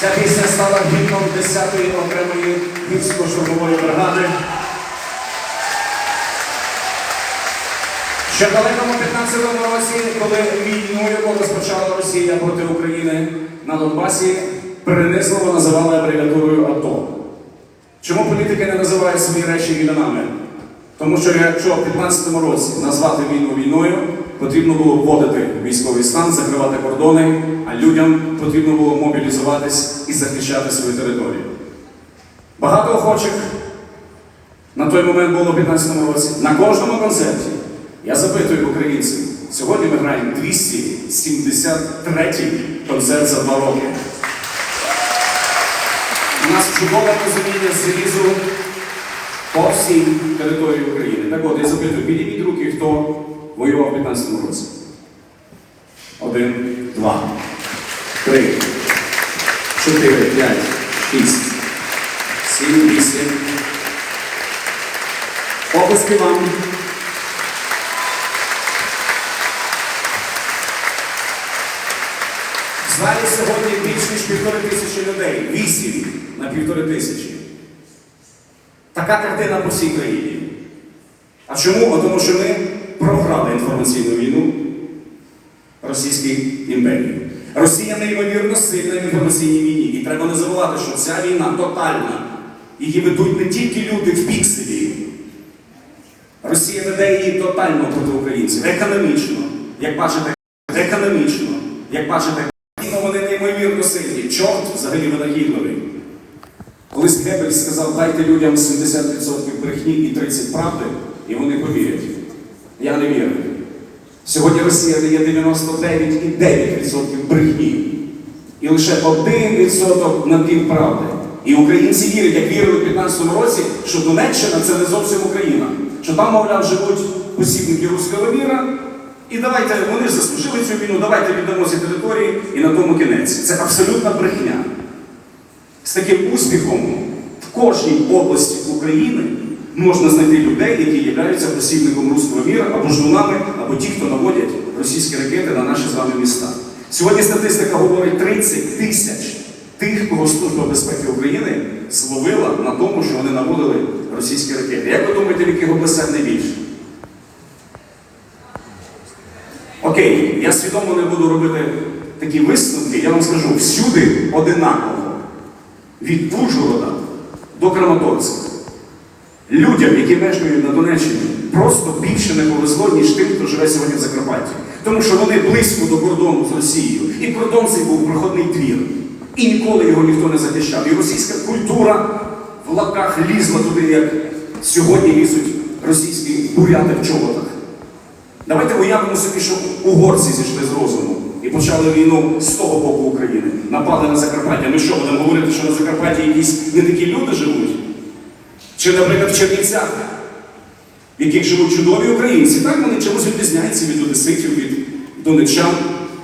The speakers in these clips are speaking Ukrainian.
Ця пісня стала гімном 10-ї окремої гірсько-штурмової бригади. Ще в далекому 15-му році, коли війну, яку розпочала Росія проти України на Донбасі, перенесливо називали абревіатурою АТО. Чому політики не називають свої речі іменами? Тому що якщо в 15-му році назвати війну війною, потрібно було вводити військовий стан, закривати кордони, а людям потрібно було мобілізуватись і захищати свою територію. Багато охочих на той момент було в 15-му році. На кожному концерті я запитую українців. Сьогодні ми граємо 273-й концерт за два роки. У нас чудове розуміння залізу по всій території України. Так от, я запитую, підійміть руки, хто воював в 15-му році. Один, два, три, чотири, п'ять, шість, сім, вісім. Оплески вам. В залі сьогодні більш ніж півтори тисячі людей. Вісім на півтори тисячі. Така картина по всій країні. А чому? А Тому що ми програли інформаційну війну Російській імперії. Росія неймовірно сильна в інформаційній війні. І треба не забувати, що ця війна тотальна. Її ведуть не тільки люди в пікселі. Росія веде її тотально проти українців. Економічно, як бачите, економічно, як бачите, неймовірно сильні. Чорт взагалі винахідливий. Колись Геббельс сказав, дайте людям 70% брехні і 30% правди, і вони повірять. Я не вірю. Сьогодні Росія дає 99,9% брехні. І лише 1% напівправди. І українці вірять, як вірили в 15-му році, що Донеччина це не зовсім Україна. Що там, мовляв, живуть посібники руського міра. І давайте, вони ж заслужили цю війну, давайте віддамо ці території і на тому кінець. Це абсолютна брехня. З таким успіхом в кожній області України можна знайти людей, які являються посібником руського міра або ждунами, або ті, хто наводять російські ракети на наші з вами міста. Сьогодні статистика говорить 30 тисяч тих, кого Служба безпеки України зловила на тому, що вони наводили російські ракети. Як ви думаєте, в яких областях найбільше? Окей, я свідомо не буду робити такі висновки, я вам скажу, всюди одинаково. Від Ужгорода до Краматорська. Людям, які мешкають на Донеччині, просто більше не повезло, ніж тим, хто живе сьогодні в Закарпатті. Тому що вони близько до кордону з Росією. І кордон цей був проходний двір. І ніколи його ніхто не захищав. І російська культура в лапках лізла туди, як сьогодні лізуть російські буряти в чоботах. Давайте уявимо собі, що угорці зійшли з розуму і почали війну з того боку України. Напали на Закарпаття. Ми що, будемо говорити, що на Закарпатті якісь не такі люди живуть? Чи, наприклад, в Чернівцях, в яких живуть чудові українці, так вони чомусь відрізняються від одеситів, від донеччан.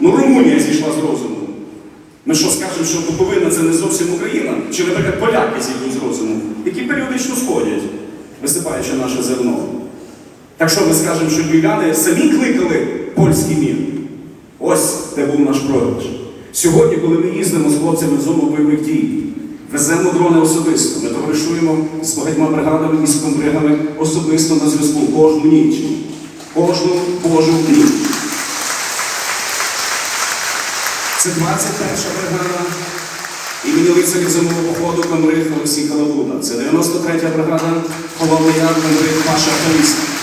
Ну, Румунія зійшла з розуму. Ми що скажемо, що Буковина це не зовсім Україна? Чи, наприклад, поляки зійдуть з розуму, які періодично сходять, висипаючи наше зерно. Так що ми скажемо, що львів'яни самі кликали польський мір? Ось де був наш програш. Сьогодні, коли ми їздимо з хлопцями в зону бойових дій, Веземо дрони особисто. Ми товаришуємо з багатьма бригадами і з комбригами особисто на зв'язку кожну ніч. Кожну Божу ніч. Це 21 бригада імені лицарів зимового походу комбриг Олексій Халабуда. Це 93 бригада Ховалий Яр комбриг Паша Таліса.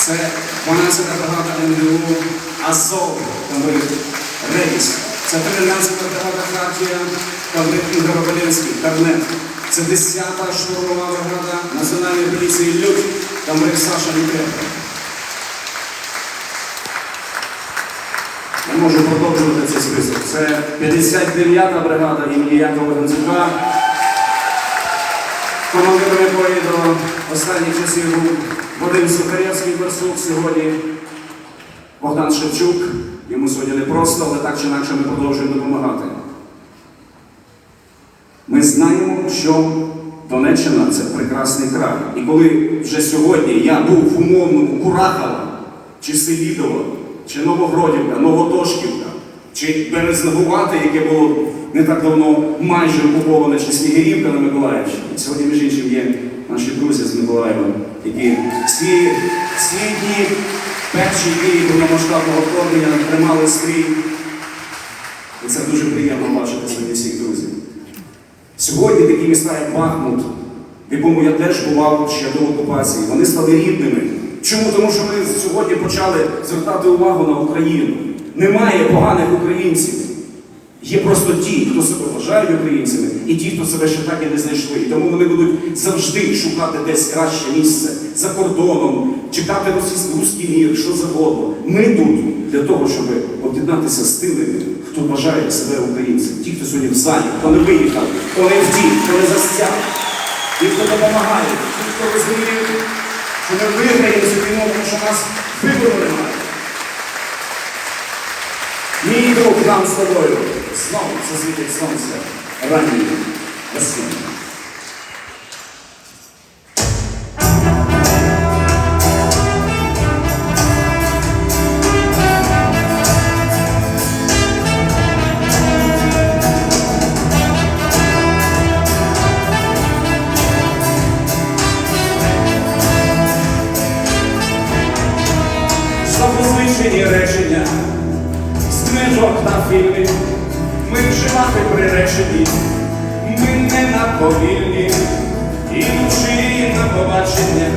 Це 12 бригада НДУ Азов комбриг Рейс. Це 13 бригада Хартія комбриг Ігор Валенський. Це 10-та штурмова бригада Національної поліції Людь комбриг Саша Літенко. Я можу продовжувати цей список. Це 59-та бригада імені Якова Гонцюка, командиром якої до останніх часів був Вадим Сухаревський Барсук, сьогодні Богдан Шевчук. Йому сьогодні не просто, але так чи інакше ми продовжуємо допомагати. Ми знаємо, що Донеччина це прекрасний край. І коли вже сьогодні я був в умовному Курахово, чи Селідово, чи Новогродівка, Новотошківка, чи Березнегувати, яке було не так давно майже окуповане, чи Снігирівка на Миколаївщині. Сьогодні, між іншим, є наші друзі з Миколаєва, які всі, всі дні, перші дні повномасштабного вторгнення тримали стрій. І це дуже приємно бачити сьогодні всіх друзів. Сьогодні такі міста, як Бахмут, в якому я теж бував ще до окупації, вони стали рідними. Чому? Тому що ми сьогодні почали звертати увагу на Україну. Немає поганих українців. Є просто ті, хто себе вважають українцями, і ті, хто себе ще так і не знайшли. І тому вони будуть завжди шукати десь краще місце за кордоном, чекати російський мір, що завгодно. Ми тут для того, щоб об'єднатися з тими, хто вважає себе українцем. Ті, хто сьогодні в залі, хто не виїхав, хто не втік, хто не застяг, ті, хто допомагає, ті, хто розуміє, що ми виграємо цю війну, тому що нас вибору немає. Мій друг нам з тобою. Знову засвітить сонце ранньої весни. Книжок та фільмів ми вживати приречені, ми не на повільні, ідучи на побачення,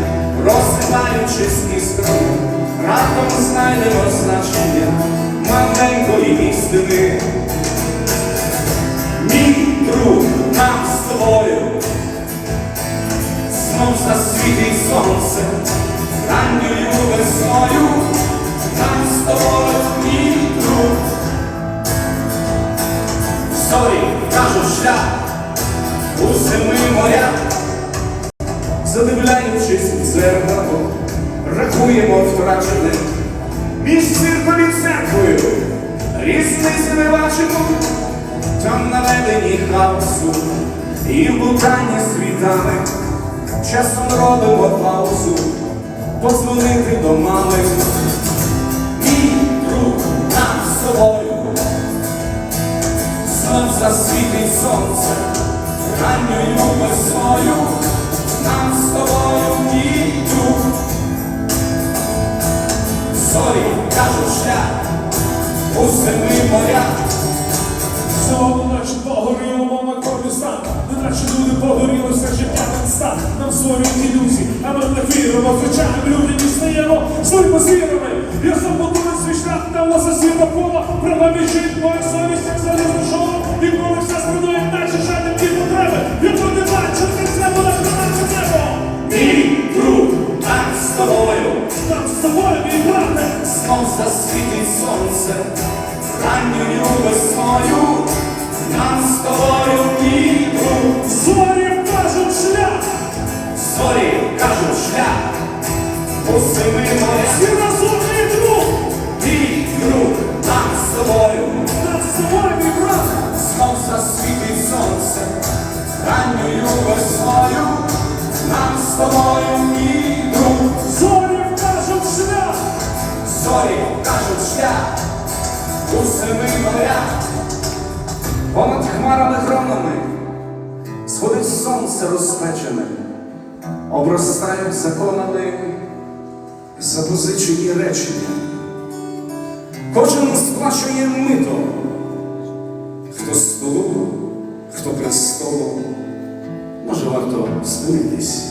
розсипаючись іскром, раптом знайдемо значення маленької істини. Мій друг рахуємо втрачене між цирком і церквою, різниці не бачимо, там наведені хаосу і в блуканні світами, часом робимо паузу, позвонити до мами. Мій друг нам з тобою. Знов засвітить сонце, ранньою весною, нам з тобою Зорі кажуть шлях. У семи морях, Знову наче погоріло, на колі стан. Не наче люди погоріли, все життя не стан. Нам створюють ілюзії, а ми не віримо. Звичайним людям і стаємо злими звірами Я забудую свій шлях та засвіта пола Права вічить моя совість, як залізну шолом. І коли все спинує, наче Там з тобою, мій брате Знов засвітить сонце, ранньою весною, нам з тобою мій друг. Зорі вкажуть шлях Зорі кажуть шлях у семи морях. І разом мій друг Мій друг, нам з тобою. новоспеченим, обростають законами запозичені речення. Кожен сплачує мито, хто столу, хто престолу, може варто змінитись.